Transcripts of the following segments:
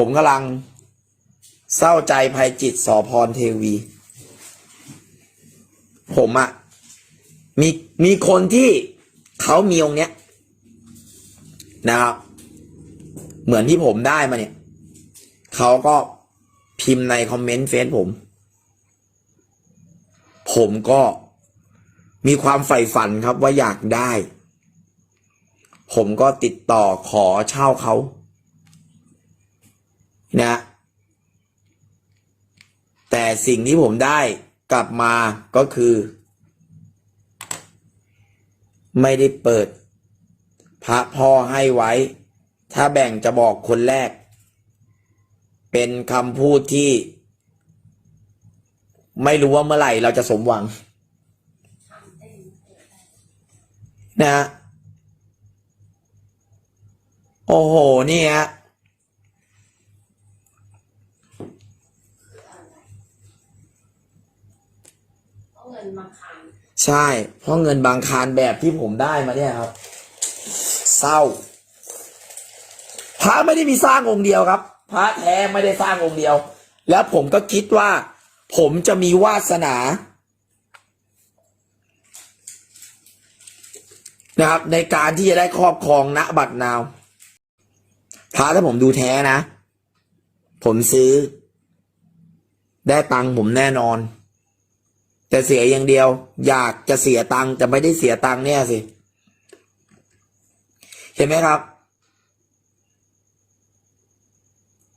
ผมกำลัง เศร้าใจภัยจิตสอพรเทวี ผมอะมีมีคนที่เขามีองค์เนี้ยนะครับ เหมือนที่ผมได้มาเนี่ย เขาก็พิมพ์ในคอมเมนต์เฟซผม ผมก็มีความใฝ่ฝันครับว่าอยากได้ ผมก็ติดต่อขอเช่าเขา นะ แต่สิ่งที่ผมได้กลับมาก็คือ ไม่ได้เปิด พระพ่อให้ไว้ ถ้าแบ่งจะบอกคนแรก เป็นคำพูดที่ ไม่รู้ว่าเมื่อไหร่เราจะสมหวัง นะ โอ้โห นี่ฮะ งินมาคานใช่ เพราะเงินบางคารแบบที่ผมได้มาเนี่ยครับ เศร้า พระไม่ได้มีสร้างองค์เดียวครับ พระแท้ไม่ได้สร้างองค์เดียว แล้วผมก็คิดว่า ผมจะมีวาสนา นะครับ ในการที่จะได้ครอบครองณบัตรนาว พระถ้าผมดูแท้นะ ผมซื้อ ได้ตังค์ผมแน่นอน แต่เสียอย่างเดียว อยากจะเสียตังค์แต่ไม่ได้เสียตังค์เนี่ยสิ เห็นไหมครับ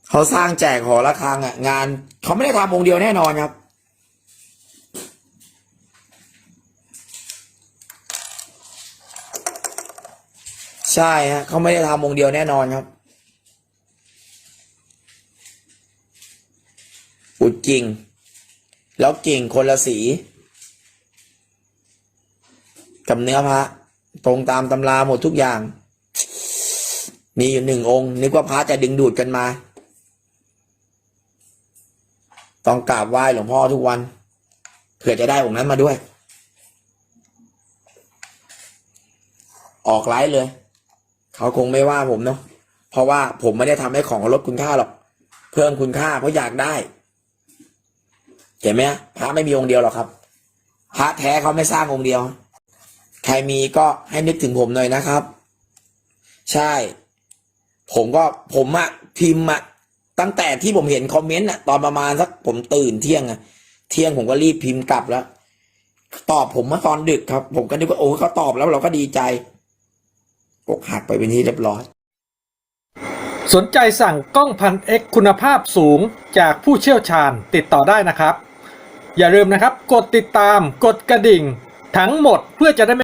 เขาสร้างแจกหอระฆังอะ งาน เขาไม่ได้ทำองค์เดียวแน่นอนครับ ใช่ฮะเขาไม่ได้ทำองค์เดียวแน่นอนครับอุดจริง แล้วกิ่งคนละสี กับเนื้อพระตรงตามตำราหมดทุกอย่าง มีอยู่หนึ่งองค์ นึกว่าพระจะดึงดูดกันมา ต้องกราบไหว้หลวงพ่อทุกวัน เผื่อจะได้องค์นั้นมาด้วย ออกไลฟ์เลย เขาคงไม่ว่าผมเนาะเพราะว่าผมไม่ได้ทำให้ของลดคุณค่าหรอก เพิ่มคุณค่าเพราะอยากได้ เห็นไหมพระไม่มีองค์เดียวหรอกครับ พระแท้เขาไม่สร้างองค์เดียว ใครมีก็ให้นึกถึงผมหน่อยนะครับ ใช่ ผมก็ผมอะพิมพ์อะตั้งแต่ที่ผมเห็นคอมเมนต์อะตอนประมาณสักผมตื่นเที่ยงอะเที่ยงผมก็รีบพิมพ์กลับแล้ว ตอบผมมาตอนดึกครับ ผมก็นึกว่าโอ้เขาตอบแล้วเราก็ดีใจอกหักไปเป็นที่เรียบร้อย สนใจสั่งกล้องพันเอ็กคุณภาพสูงจากผู้เชี่ยวชาญติดต่อได้นะครับ อย่าลืมนะครับ กดติดตาม กดกระดิ่ง ทั้งหมดเพื่อจะได้